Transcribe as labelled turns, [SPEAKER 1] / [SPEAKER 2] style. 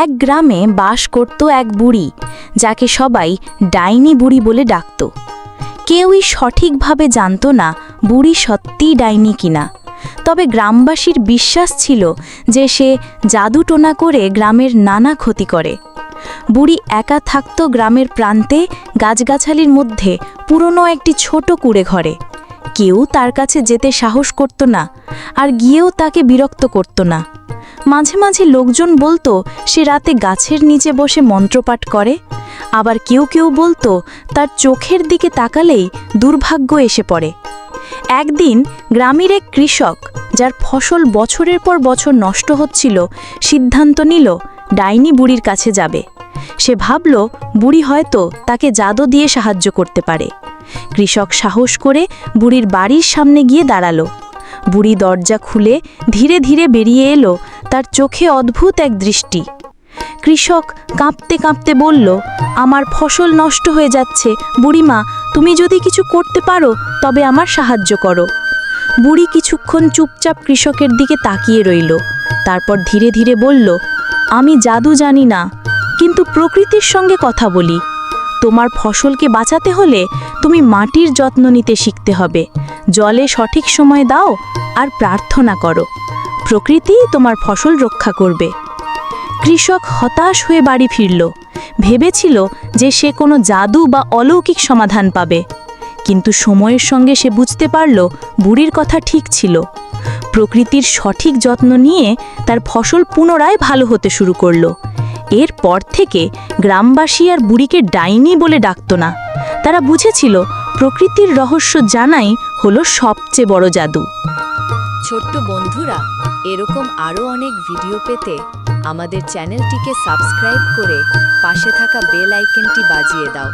[SPEAKER 1] এক গ্রামে বাস করত এক বুড়ি, যাকে সবাই ডাইনি বুড়ি বলে ডাকত। কেউই সঠিকভাবে জানত না বুড়ি সত্যিই ডাইনি কিনা। তবে গ্রামবাসীর বিশ্বাস ছিল যে সে জাদুটোনা করে গ্রামের নানা ক্ষতি করে। বুড়ি একা থাকত গ্রামের প্রান্তে, গাছগাছালির মধ্যে পুরনো একটি ছোট কুড়ে ঘরে। কেউ তার কাছে যেতে সাহস করত না, আর গিয়েও তাকে বিরক্ত করত না। মাঝে মাঝে লোকজন বলতো, সে রাতে গাছের নিচে বসে মন্ত্রপাঠ করে। আবার কেউ কেউ বলতো, তার চোখের দিকে তাকালেই দুর্ভাগ্য এসে পড়ে। একদিন গ্রামের এক কৃষক, যার ফসল বছরের পর বছর নষ্ট হচ্ছিল, সিদ্ধান্ত নিল, ডাইনি বুড়ির কাছে যাবে। সে ভাবল, বুড়ি হয়তো তাকে জাদু দিয়ে সাহায্য করতে পারে। কৃষক সাহস করে বুড়ির বাড়ির সামনে গিয়ে দাঁড়াল। বুড়ি দরজা খুলে ধীরে ধীরে বেরিয়ে এলো তার চোখে অদ্ভুত এক দৃষ্টি। কৃষক কাঁপতে কাঁপতে বলল, আমার ফসল নষ্ট হয়ে যাচ্ছে। বুড়িমা, তুমি যদি কিছু করতে পারো, তবে আমার সাহায্য করো। বুড়ি কিছুক্ষণ চুপচাপ কৃষকের দিকে তাকিয়ে রইল। তারপর ধীরে ধীরে বলল, আমি জাদু জানি না, কিন্তু প্রকৃতির সঙ্গে কথা বলি। তোমার ফসলকে বাঁচাতে হলে তুমি মাটির যত্ন নিতে শিখতে হবে। জলে সঠিক সময় দাও আর প্রার্থনা করো। প্রকৃতি তোমার ফসল রক্ষা করবে। কৃষক হতাশ হয়ে বাড়ি ফিরল। ভেবেছিল যে সে কোনো জাদু বা অলৌকিক সমাধান পাবে। কিন্তু সময়ের সঙ্গে সে বুঝতে পারল বুড়ির কথা ঠিক ছিল। প্রকৃতির সঠিক যত্ন নিয়ে তার ফসল পুনরায় ভালো হতে শুরু করল। এরপর থেকে গ্রামবাসী আর বুড়িকে ডাইনি বলে ডাকত না। তারা বুঝেছিল প্রকৃতির রহস্য জানাই হলো সবচেয়ে বড় জাদু।
[SPEAKER 2] ছোট্ট বন্ধুরা, এরকম আরও অনেক ভিডিও পেতে আমাদের চ্যানেলটিকে সাবস্ক্রাইব করে পাশে থাকা বেল আইকনটি বাজিয়ে দাও।